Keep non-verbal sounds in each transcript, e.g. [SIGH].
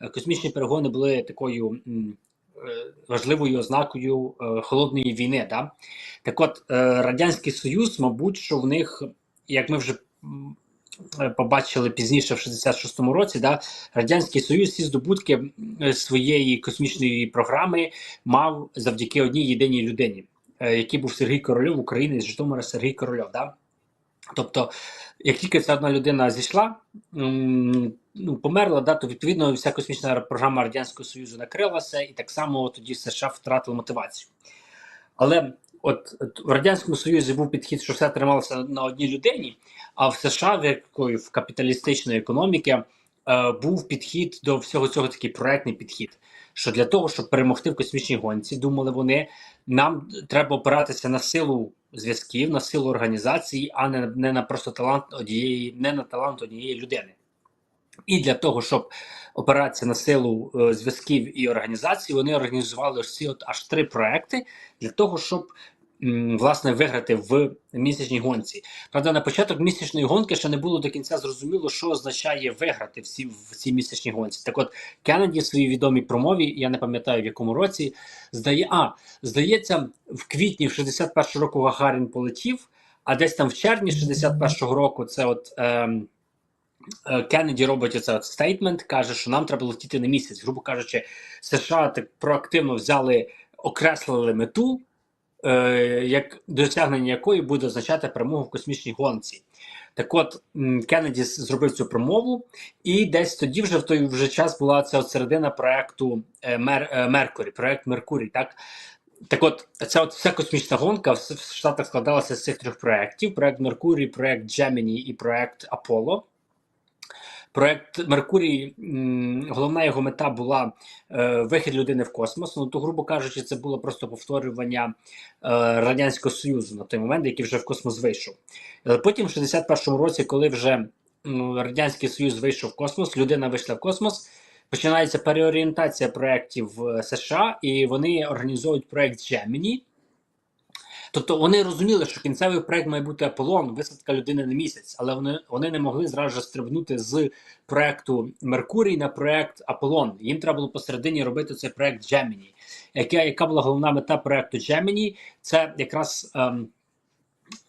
е, космічні перегони були такою е, важливою ознакою е, холодної війни. Да? Так от, Радянський Союз, мабуть, що в них, як ми вже побачили пізніше в 66-му році, да, Радянський Союз всі здобутки своєї космічної програми мав завдяки одній єдиній людині, який був Сергій Корольов, України з Житомира Сергій Корольов. Да? Тобто, як тільки ця одна людина зійшла, ну, померла, да, то відповідно вся космічна програма Радянського Союзу накрилася, і так само тоді США втратили мотивацію. Але от, от в Радянському Союзі був підхід, що все трималося на одній людині, а в США, в якої в капіталістичної економіки, е, був підхід до всього цього такий проектний підхід. Що для того, щоб перемогти в космічній гонці, думали вони, нам треба опиратися на силу зв'язків, на силу організації, а не, не на просто талант однієї, не на талант однієї людини. І для того, щоб опиратися на силу е, зв'язків і організації, вони організували ось ці от аж три проекти для того, щоб власне виграти в місячній гонці. Правда, на початок місячної гонки ще не було до кінця зрозуміло, що означає виграти в цій, в цій місячній гонці. Так от Кеннеді в своїй відомій промові, я не пам'ятаю в якому році, здає, а здається, в квітні в 61 року Гагарін полетів, а десь там в червні 61-го року це от. Ем, Е, Кеннеді робить оце стейтмент, каже, що нам треба летіти на місяць. Грубо кажучи, США так проактивно взяли, окреслили мету, як досягнення якої буде означати перемогу в космічній гонці. Так от Кеннеді зробив цю промову, і десь тоді вже в той вже час була ця от середина проекту е, Мер, е, Меркурі, проект Меркурій. Так так от, ця от вся космічна гонка в, Штатах складалася з цих трьох проєктів: проект Меркурій, проект Gemini і проект Аполло. Проект Меркурій, головна його мета була е, вихід людини в космос. Ну то, грубо кажучи, це було просто повторювання е, Радянського Союзу на той момент, який вже в космос вийшов. Але потім, в 61-му році, коли вже Радянський Союз вийшов в космос, людина вийшла в космос. Починається переорієнтація проєктів США, і вони організовують проєкт Gemini. Тобто вони розуміли, що кінцевий проект має бути Аполлон, висадка людини на місяць, але вони, вони не могли зразу стрибнути з проекту Меркурій на проект Аполлон. Їм треба було посередині робити цей проект Gemini. Яка, яка була головна мета проекту Gemini? Це якраз ем,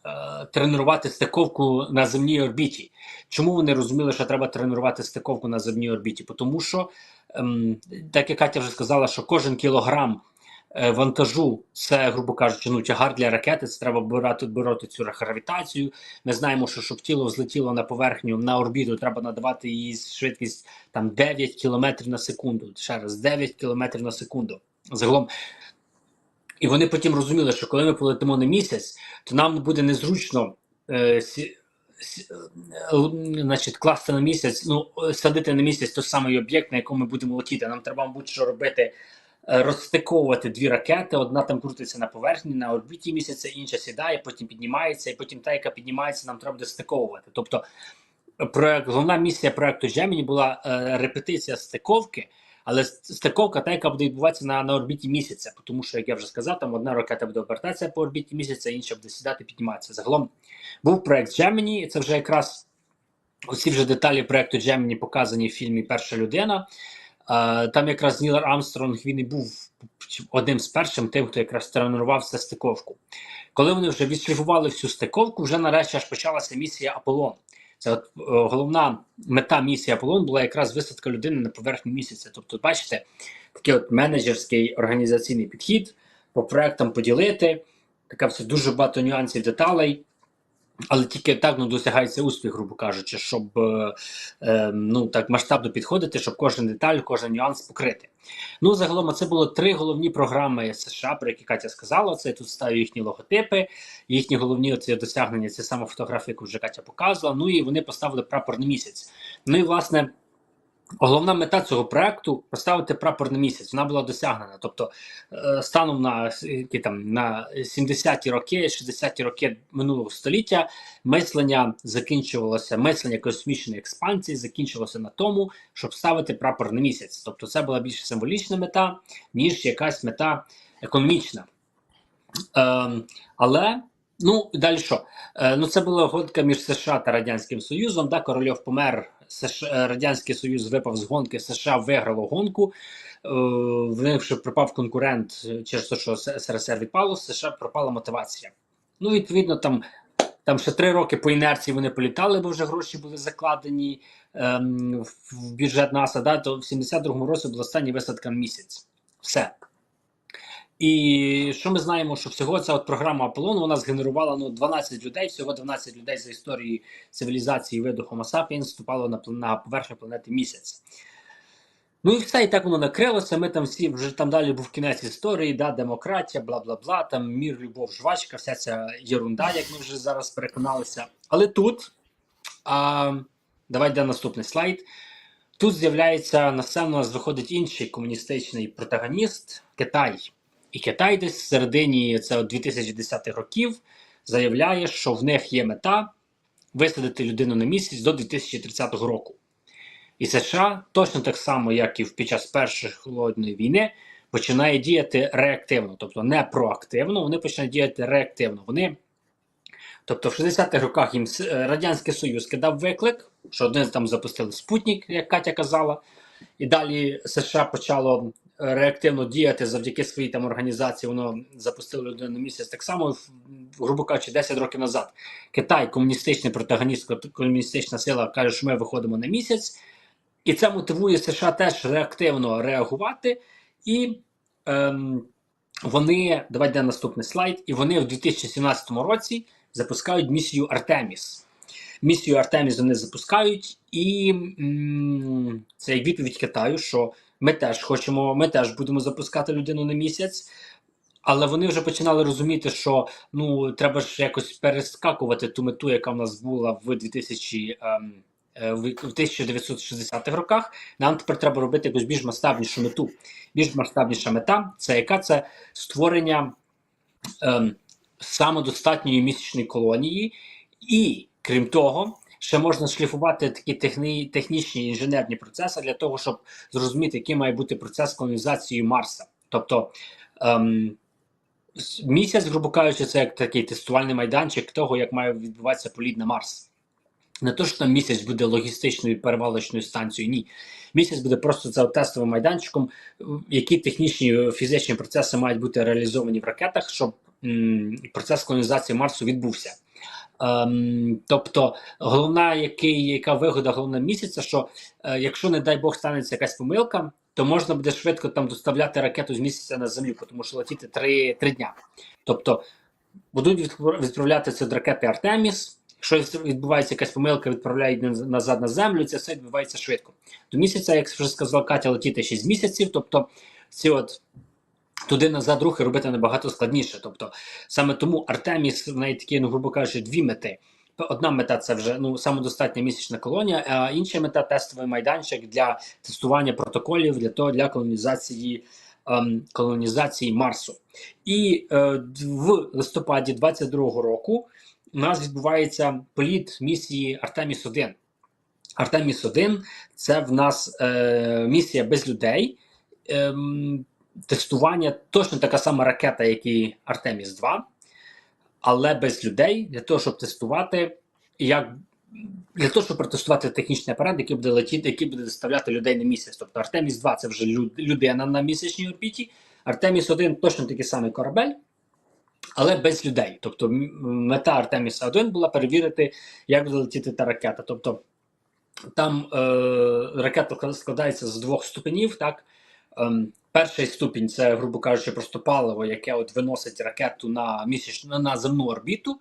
е, тренувати стиковку на земній орбіті. Чому вони розуміли, що треба тренувати стиковку на земній орбіті? Тому що, ем, так як Катя вже сказала, що кожен кілограм вантажу це, грубо кажучи, ну тягар для ракети. Це треба бороти, бороти цю гравітацію. Ми знаємо, що щоб тіло взлетіло на поверхню на орбіту, треба надавати її швидкість там 9 км на секунду. Ще раз 9 км на секунду. Загалом. І вони потім розуміли, що коли ми полетимо на місяць, то нам буде незручно е, е, значить, класти на місяць, ну, е, садити на місяць той самий об'єкт, на якому ми будемо летіти. Нам треба, мабуть, що робити, е, розстиковувати дві ракети. Одна там крутиться на поверхні, на орбіті місяця, інша сідає, потім піднімається, і потім та, яка піднімається, нам треба буде стиковувати. Тобто, проект, головна місія проекту Gemini була е, репетиція стиковки. Але стиковка та, яка буде відбуватися на, на орбіті місяця, тому що, як я вже сказав, там одна ракета буде обертатися по орбіті місяця, інша буде сідати, підніматися. Загалом був проект Gemini, і це вже якраз усі вже деталі проекту Gemini показані в фільмі Перша людина. Там якраз Ніл Армстронг він і був одним з першим тим, хто якраз тренувався стиковку. Коли вони вже відшліфували всю стиковку, вже нарешті аж почалася місія Аполлон. Це от, е, головна мета місії Аполлон була якраз висадка людини на поверхню місяця. Тобто, бачите, такий от менеджерський організаційний підхід по проектам поділити. Така все дуже багато нюансів, деталей. Але тільки так ну, досягається успіх, грубо кажучи, щоб е, е, ну, так масштабно підходити, щоб кожен деталь, кожен нюанс покрити. Ну, загалом, це було три головні програми США, про які Катя сказала. Це тут ставлю їхні логотипи, їхні головні оці досягнення. Це саме фотографія, яку вже Катя показувала. Ну і вони поставили прапор на місяць. Ну і власне. Головна мета цього проекту поставити прапор на місяць. Вона була досягнена. Тобто, е, станом на які там на 70-ті роки, 60-ті роки минулого століття, мислення закінчувалося, мислення космічної експансії закінчилося на тому, щоб ставити прапор на місяць. Тобто, це була більш символічна мета, ніж якась мета економічна. Ем, але Ну, далі що? Е, ну, це була гонка між США та Радянським Союзом. Да, Корольов помер, США, е, Радянський Союз випав з гонки, США виграло гонку. Е, в них вже пропав конкурент е, через те, що СРСР відпало, США пропала мотивація. Ну, відповідно, там, там ще три роки по інерції вони політали, бо вже гроші були закладені ем, в- бюджет НАСА. Да, то в 72-му році була остання висадка місяць. Все. І що ми знаємо, що всього ця от програма Аполлон вона згенерувала ну 12 людей, всього 12 людей за історії цивілізації виду Homo sapiens вступало на, на поверхню планети місяць. Ну і все, і так воно накрилося. Ми там всі вже там далі був кінець історії, да, демократія, бла бла бла, там мір, любов, жвачка, вся ця єрунда, як ми вже зараз переконалися. Але тут, а, давай йде наступний слайд. Тут з'являється на сцену у нас виходить інший комуністичний протагоніст Китай. І Китай десь в середині це от 2010 років заявляє, що в них є мета висадити людину на місяць до 2030 року. І США точно так само, як і під час першої холодної війни, починає діяти реактивно, тобто не проактивно, вони починають діяти реактивно. Вони, тобто, в 60-х роках їм е, Радянський Союз кидав виклик, що один там запустили Спутник, як Катя казала, і далі США почало реактивно діяти завдяки своїй там організації. Воно запустило людину на місяць. Так само, грубо кажучи, 10 років назад. Китай, комуністичний протагоніст, комуністична сила, каже, що ми виходимо на місяць. І це мотивує США теж реактивно реагувати. І ем, вони, давайте наступний слайд, і вони в 2017 році запускають місію Артеміс. Місію Артеміс вони запускають, і м, це як відповідь Китаю, що ми теж хочемо, ми теж будемо запускати людину на місяць. Але вони вже починали розуміти, що ну треба ж якось перескакувати ту мету, яка в нас була в 2000, ем, е, в 1960-х роках. Нам тепер треба робити якусь більш масштабнішу мету. Більш масштабніша мета це яка це створення ем, самодостатньої місячної колонії, і крім того, ще можна шліфувати такі техні, технічні інженерні процеси для того, щоб зрозуміти, який має бути процес колонізації Марса. Тобто ем, місяць, грубо кажучи, це як такий тестувальний майданчик того, як має відбуватися політ на Марс. Не то, що там місяць буде логістичною перевалочною станцією, ні. Місяць буде просто це тестовим майданчиком, які технічні фізичні процеси мають бути реалізовані в ракетах, щоб м, процес колонізації Марсу відбувся. Ем, тобто, головна, який, яка вигода головна місяця, що е, якщо, не дай Бог, станеться якась помилка, то можна буде швидко там доставляти ракету з місяця на землю, тому що летіти три, три дня. Тобто будуть відправляти це до ракети Артеміс. Якщо відбувається якась помилка, відправляють назад на землю, це все відбувається швидко. До місяця, як вже сказала Катя, летіти 6 місяців. Тобто ці от туди назад рухи робити набагато складніше. Тобто саме тому Артеміс неї такі, ну грубо кажучи, дві мети. Одна мета це вже ну самодостатня місячна колонія, а інша мета тестовий майданчик для тестування протоколів для того для колонізації ем, колонізації Марсу. І е, в листопаді 22-го року у нас відбувається політ місії Артеміс 1 Артеміс 1 це в нас е, місія без людей. Ем, тестування точно така сама ракета, як і Артеміс 2, але без людей для того, щоб тестувати, як для того, щоб протестувати технічний апарат, який буде летіти, який буде доставляти людей на місяць. Тобто Артеміс 2 це вже людина на місячній орбіті. Артеміс 1 точно такий самий корабель, але без людей. Тобто мета Артеміса 1 була перевірити, як буде летіти та ракета. Тобто там е, ракета складається з двох ступенів. Так? Ем, перший ступінь це, грубо кажучи, просто паливо, яке от виносить ракету на місячну на земну орбіту.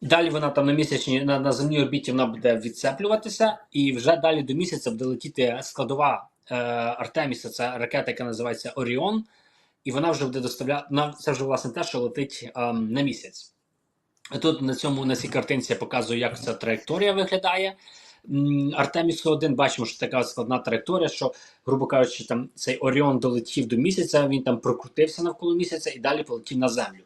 Далі вона там на місячній на, на земній орбіті вона буде відцеплюватися, і вже далі до місяця буде летіти складова е, Артеміса. Це ракета, яка називається Оріон, і вона вже буде доставляти. Це вже власне те, що летить ем, на місяць. Тут на цьому на цій картинці я показую, як ця траєкторія виглядає. М, Артемісу 1 бачимо, що така складна траєкторія, що, грубо кажучи, там цей Оріон долетів до місяця, він там прокрутився навколо місяця і далі полетів на землю.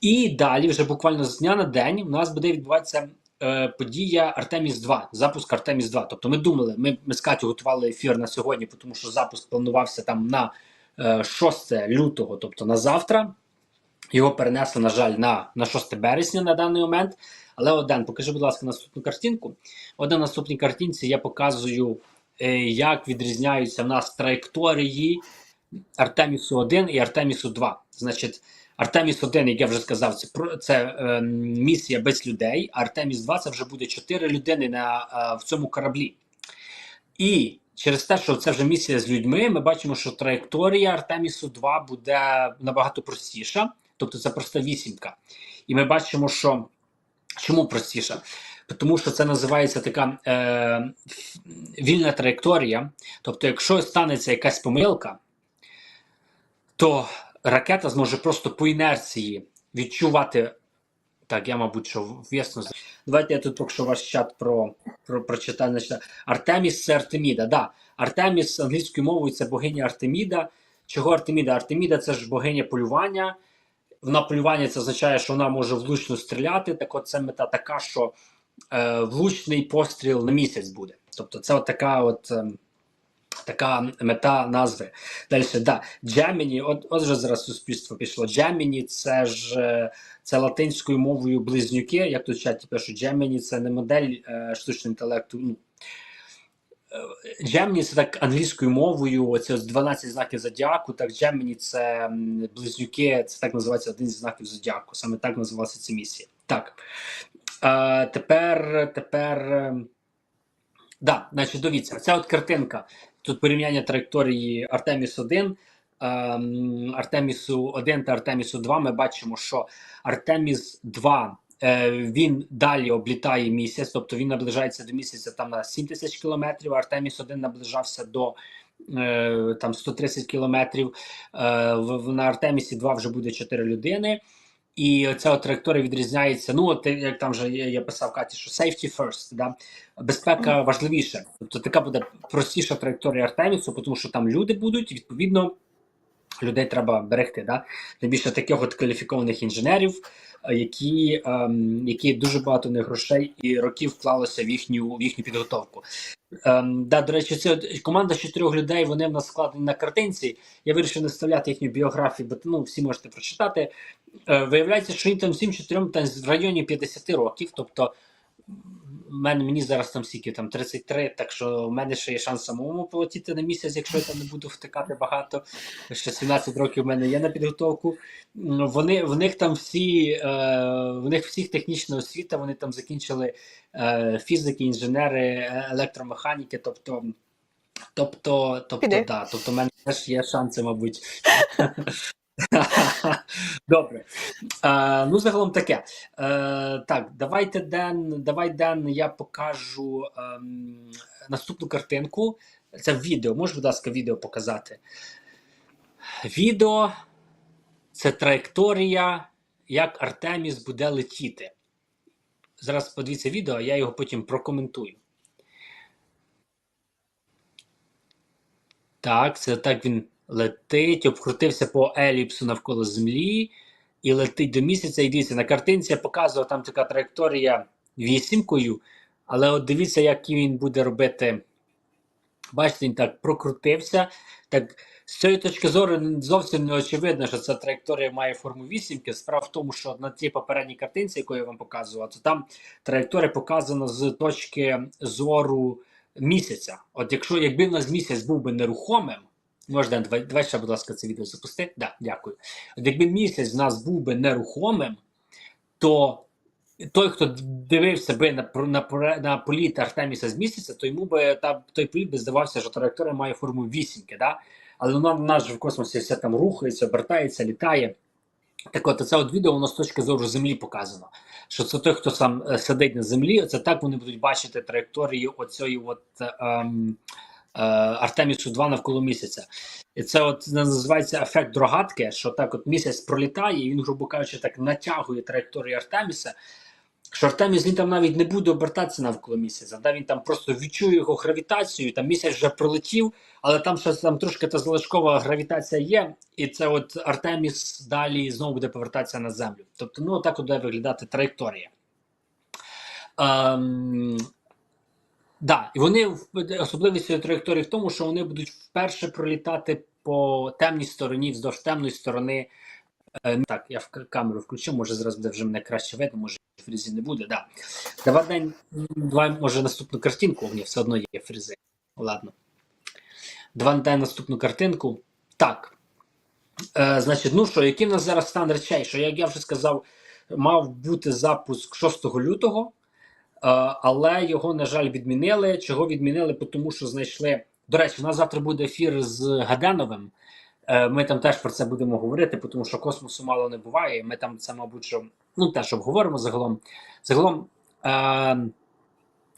І далі, вже буквально з дня на день, у нас буде відбуватися е, подія Артеміс 2, запуск Артеміс 2. Тобто ми думали, ми, ми з Катю готували ефір на сьогодні, тому що запуск планувався там на е, 6 лютого, тобто на завтра. Його перенесли, на жаль, на, на 6 березня на даний момент. Але один, покажи, будь ласка, наступну картинку. От на наступній картинці я показую, е, як відрізняються в нас траєкторії Артемісу 1 і Артемісу 2. Значить, Артеміс 1, як я вже сказав, це це е, місія без людей. А Артеміс 2 це вже буде 4 людини на, е, в цьому кораблі. І через те, що це вже місія з людьми, ми бачимо, що траєкторія Артемісу 2 буде набагато простіша, тобто це проста вісімка. І ми бачимо, що чому простіша? Тому що це називається така е, вільна траєкторія. Тобто, якщо станеться якась помилка, то ракета зможе просто по інерції відчувати. Так, я, мабуть, що в'ясно. Давайте я тут поки що ваш чат про, про прочитаю. Артеміс це Артеміда. Да, Артеміс англійською мовою це богиня Артеміда. Чого Артеміда? Артеміда це ж богиня полювання. Вона полювання це означає, що вона може влучно стріляти. Так от це мета така, що е, влучний постріл на місяць буде. Тобто, це от така от. Е, Така мета назви. Далі, да, Gemini, от, от вже зараз суспільство пішло. Gemini це ж е, це латинською мовою близнюки. Як тут в чаті пишуть, Gemini це не модель е, штучного інтелекту. Ну, Gemini це так англійською мовою. Оце 12 знаків зодіаку. Так, Gemini це близнюки, це так називається один зі знаків зодіаку. Саме так називалася ця місія. Так. Е, тепер, тепер. е, Да, значить, дивіться, ця от картинка. Тут порівняння траєкторії Артеміс 1, ем, Артемісу 1 та Артемісу 2. Ми бачимо, що Артеміс 2 е, він далі облітає місяць, тобто він наближається до місяця там на 7 тисяч кілометрів. Артеміс 1 наближався до е, там 130 кілометрів. Е, на Артемісі 2 вже буде 4 людини. І ця траєкторія відрізняється. Ну, от як там вже я, я писав Каті, що safety first, да? безпека важливіше. Тобто така буде простіша траєкторія Артемісу, тому що там люди будуть, відповідно людей треба берегти. Да? Тим більше таких от кваліфікованих інженерів, е, які, ем, які дуже багато не грошей і років вклалося в їхню, в їхню підготовку. Ем, да, до речі, це команда з чотирьох людей, вони в нас складені на картинці. Я вирішив не вставляти їхню біографію, бо ну, всі можете прочитати. Е, виявляється, що їм там всім чотирьом в районі 50 років. Тобто, мене мені зараз там скільки там 33, так що в мене ще є шанс самому полетіти на місяць, якщо я там не буду втикати багато. Ще 17 років в мене є на підготовку. Вони в них там всі, е, в них всіх технічна освіта, вони там закінчили е, фізики, інженери, е, електромеханіки. Тобто, тобто, тобто, Піди. да, тобто, в мене теж є шанси, мабуть. [LAUGHS] [LAUGHS] Добре. Е, ну, загалом таке. Е, так, давайте Ден, давай Ден, я покажу ем, наступну картинку. Це відео. Можеш, будь ласка, відео показати? Відео це траєкторія, як Артеміс буде летіти. Зараз подивіться відео, а я його потім прокоментую. Так, це так він летить, обкрутився по еліпсу навколо Землі і летить до місяця. І дивіться, на картинці я показував там така траєкторія вісімкою, але от дивіться, як він буде робити. Бачите, він так прокрутився. Так, з цієї точки зору зовсім не очевидно, що ця траєкторія має форму вісімки. Справа в тому, що на тій попередній картинці, яку я вам показував, то там траєкторія показана з точки зору місяця. От якщо якби в нас місяць був би нерухомим, можна давай, ще, будь ласка, це відео запусти. Да, дякую. От якби місяць в нас був би нерухомим, то той, хто дивився би на на, на політ Артеміса з місяця, то йому би та той політ би здавався, що траєкторія має форму вісімки, да? але воно в нас в космосі все там рухається, обертається, літає. Так от це от відео воно з точки зору землі показано. Що це той, хто сам е, сидить на землі, це так вони будуть бачити траєкторії оцієї от ем, е, Артемісу 2 навколо місяця. І це от називається ефект дрогатки, що так от місяць пролітає, і він, грубо кажучи, так натягує траєкторію Артеміса. Що Артеміс він навіть не буде обертатися навколо місяця, да? він там просто відчує його гравітацію, там місяць вже пролетів, але там ще там трошки та залишкова гравітація є, і це от Артеміс далі знову буде повертатися на землю. Тобто, ну так буде виглядати траєкторія. Ем, да, і вони особливість траєкторії в тому, що вони будуть вперше пролітати по темній стороні, вздовж темної сторони Е, так, я в камеру включу, може зараз буде вже мене краще видно, може фрізі не буде. Да. Давай давай, може, наступну картинку, у мене все одно є фрізи. Ладно. Давай дай наступну картинку. Так. Е, значить, ну що, який в нас зараз стан речей? Що, як я вже сказав, мав бути запуск 6 лютого, але його, на жаль, відмінили. Чого відмінили? Тому що знайшли. До речі, у нас завтра буде ефір з Гаденовим. Е, Ми там теж про це будемо говорити, тому що космосу мало не буває. Ми там це, мабуть, що ну теж обговоримо загалом. Загалом, е,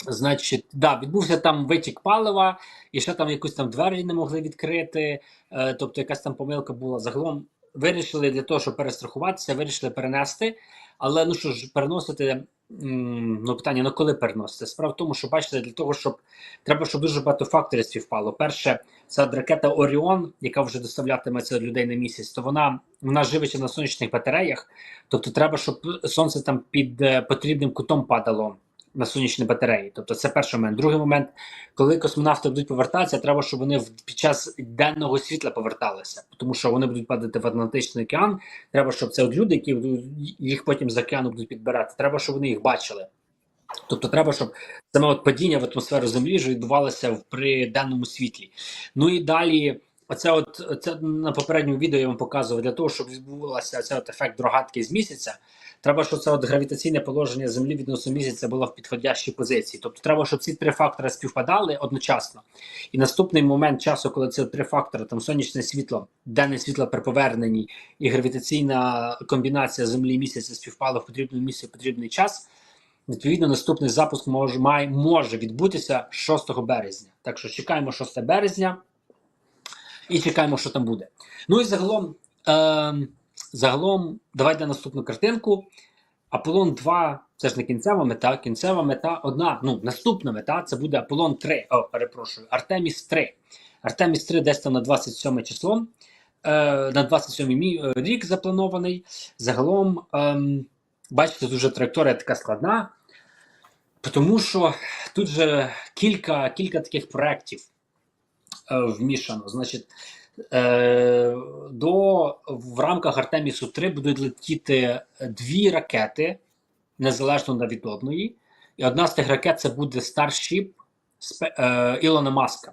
значить, да, відбувся там витік палива, і ще там якусь там двері не могли відкрити. Е, тобто якась там помилка була. Загалом вирішили для того, щоб перестрахуватися, вирішили перенести. Але ну що ж, переносити ну питання: ну коли переносити? Справа в тому, що бачите, для того, щоб треба, щоб дуже багато факторів співпало. Перше, це ракета Оріон, яка вже доставлятиметься людей на місяць, то вона вона живиться на сонячних батареях. Тобто, треба, щоб сонце там під е, потрібним кутом падало на сонячні батареї. Тобто, це перший момент. Другий момент, коли космонавти будуть повертатися, треба, щоб вони під час денного світла поверталися, тому що вони будуть падати в Атлантичний океан. Треба, щоб це от люди, які їх потім з океану будуть підбирати. Треба, щоб вони їх бачили. Тобто, треба, щоб саме от падіння в атмосферу Землі ж відбувалося в- при денному світлі. Ну і далі, оце от це на попередньому відео я вам показував для того, щоб відбувався цей ефект рогатки з місяця. Треба, щоб це от гравітаційне положення Землі відносно місяця було в підходящій позиції. Тобто, треба, щоб ці три фактори співпадали одночасно. І наступний момент часу, коли ці три фактори, там сонячне світло, денне світло при поверненні і гравітаційна комбінація Землі і місяця співпали в потрібному місці в потрібний час. Відповідно, наступний запуск може, має, може відбутися 6 березня. Так що чекаємо 6 березня і чекаємо, що там буде. Ну і загалом, е, загалом, давайте наступну картинку. Аполлон 2 це ж не кінцева мета. Кінцева мета одна. Ну, наступна мета це буде Аполлон 3. О, перепрошую, Артеміс 3. Артеміс 3 десь там на 27 число. Е, на 27 е, рік запланований. Загалом, ем, бачите, дуже траєкторія така складна, тому що тут же кілька, кілька таких проєктів е, вмішано. Значить, до, в рамках Артемісу 3 будуть летіти дві ракети, незалежно від одної. І одна з тих ракет це буде Starship е, Ілона Маска.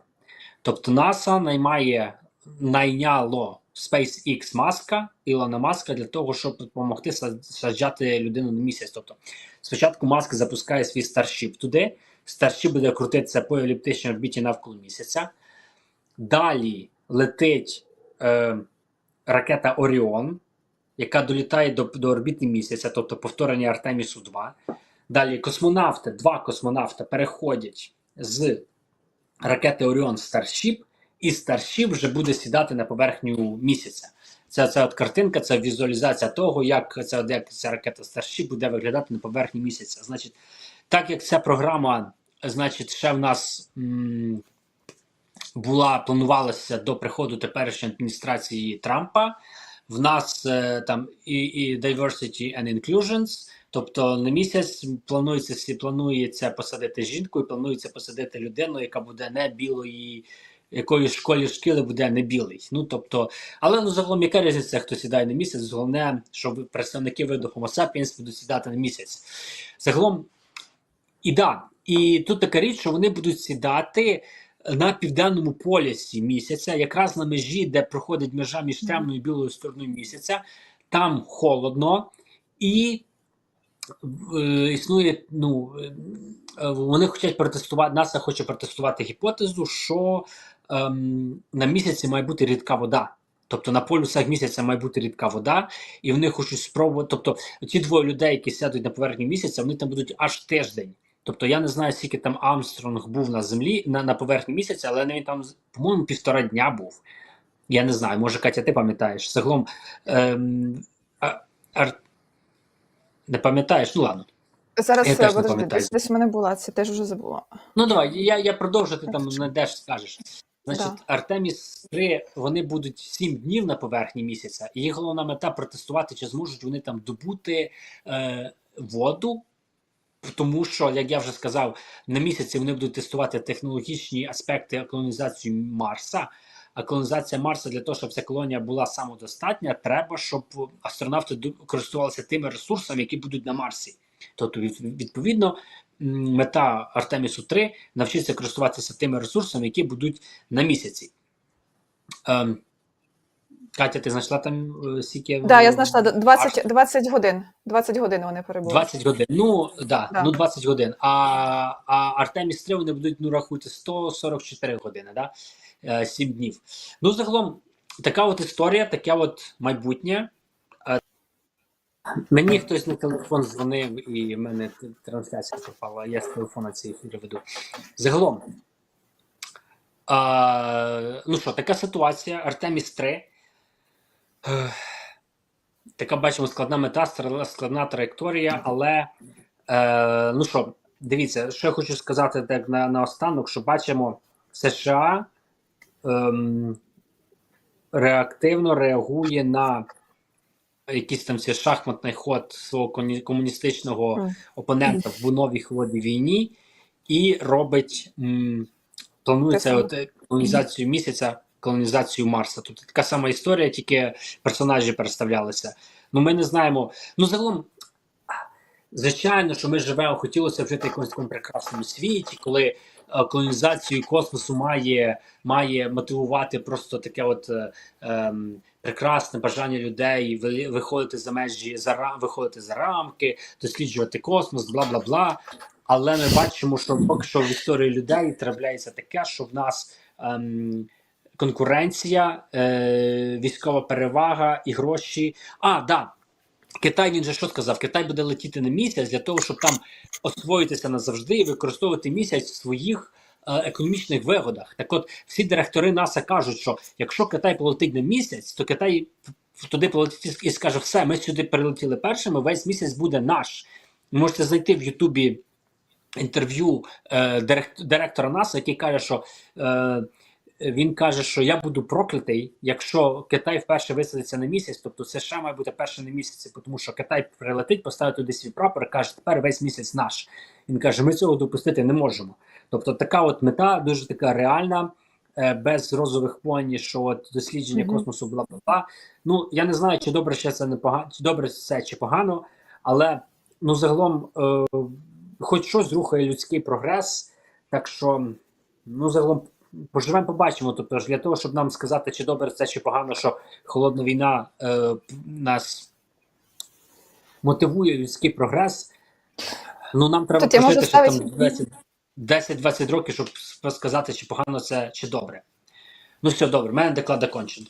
Тобто НАСА наймає, найняло SpaceX Маска, Ілона Маска для того, щоб допомогти саджати людину на місяць. Тобто, спочатку Маск запускає свій Starship туди. Starship буде крутитися по еліптичній орбіті навколо місяця. Далі летить е, ракета Оріон, яка долітає до, до орбіти місяця, тобто повторення Артемісу 2. Далі космонавти, два космонавти переходять з ракети Оріон в Starship, і Starship вже буде сідати на поверхню місяця. Це, це от картинка, це візуалізація того, як ця, як ця ракета Starship буде виглядати на поверхні місяця. Значить, так як ця програма, значить, ще в нас м, була планувалася до приходу теперішньої адміністрації Трампа. В нас е, там і, і diversity and inclusions, тобто на місяць планується планується посадити жінку і планується посадити людину, яка буде не білої, якої школі шкіли буде не білий. Ну тобто, але ну загалом яка різниця, хто сідає на місяць? Головне, щоб представники виду Homo sapiens будуть сідати на місяць. Загалом, і да, і тут така річ, що вони будуть сідати на південному полюсі місяця, якраз на межі, де проходить межа між темною і білою стороною місяця, там холодно і е, існує. Ну е, е, вони хочуть протестувати. НАСА хоче протестувати гіпотезу, що ем, на місяці має бути рідка вода. Тобто на полюсах місяця має бути рідка вода, і вони хочуть спробувати. Тобто, ті двоє людей, які сядуть на поверхні місяця, вони там будуть аж тиждень. Тобто я не знаю, скільки там Армстронг був на землі на, на поверхні місяця, але він там, по-моєму, півтора дня був. Я не знаю, може, Катя, ти пам'ятаєш. Загалом ем, а, ар, не пам'ятаєш? Ну ладно. Зараз Я е, теж подожди, десь, десь в мене була, це теж вже забула. Ну давай, я, я продовжу, ти там не деш скажеш. Значить, Да. Артеміс 3 вони будуть 7 днів на поверхні місяця, і їх головна мета протестувати, чи зможуть вони там добути е, воду. Тому що, як я вже сказав, на місяці вони будуть тестувати технологічні аспекти колонізації Марса. а колонізація Марса для того, щоб ця колонія була самодостатня, треба, щоб астронавти користувалися тими ресурсами, які будуть на Марсі. Тобто, відповідно, мета Артемісу 3 навчитися користуватися тими ресурсами, які будуть на місяці. Ем, Катя, ти знайшла там е, скільки? Так, да, я знайшла 20, 20 годин. 20 годин вони перебули. 20 годин. Ну, да, Да. ну 20 годин. А, а Артеміс 3 вони будуть, ну, рахуйте, 144 години, да? 7 днів. Ну, загалом, така от історія, таке от майбутнє. Е, Мені хтось на телефон дзвонив, і в мене трансляція пропала. Я з телефона ці ефіри веду. Загалом. А, ну що, така ситуація. Артеміс 3. Така бачимо складна мета, складна траєкторія, але е, ну що, дивіться, що я хочу сказати так на, на останок, що бачимо США ем, реактивно реагує на якийсь там цей шахматний ход свого комуністичного опонента в новій холодній війні і робить м, планується от, е, колонізацію місяця, колонізацію Марса. Тут така сама історія, тільки персонажі переставлялися. Ну, ми не знаємо. Ну, загалом, звичайно, що ми живемо, хотілося б жити в якомусь такому прекрасному світі, коли е, колонізацію космосу має, має мотивувати просто таке от. е, ем, Прекрасне бажання людей ви- виходити за межі за виходити за рамки, досліджувати космос, бла бла бла. Але ми бачимо, що поки що в історії людей трапляється таке, що в нас ем, конкуренція, е, військова перевага і гроші. А, да. Китай він же що сказав? Китай буде летіти на місяць для того, щоб там освоїтися назавжди і використовувати місяць в своїх е, економічних вигодах. Так от всі директори НАСА кажуть, що якщо Китай полетить на місяць, то Китай туди полетить і скаже: все, ми сюди прилетіли першими, весь місяць буде наш. Можете знайти в Ютубі інтерв'ю е, директора НАСА, який каже, що е, він каже, що я буду проклятий, якщо Китай вперше висадиться на місяць, тобто США має бути перше на місяці, тому що Китай прилетить, поставить туди свій прапор і каже, тепер весь місяць наш. Він каже, ми цього допустити не можемо. Тобто така от мета дуже така реальна, е, без розових поні, що от дослідження Мгм. космосу бла бла бла. Ну я не знаю, чи добре ще це не погано, чи добре це чи погано, але ну загалом, е, хоч щось рухає людський прогрес, так що ну загалом поживемо, побачимо. Тобто ж для того, щоб нам сказати, чи добре це чи погано, що холодна війна е, нас мотивує людський прогрес. Ну нам треба Тут я пожити ще там 10 10-20 років, щоб сказати, чи погано це, чи добре. Ну все добре, в мене доклад окончен.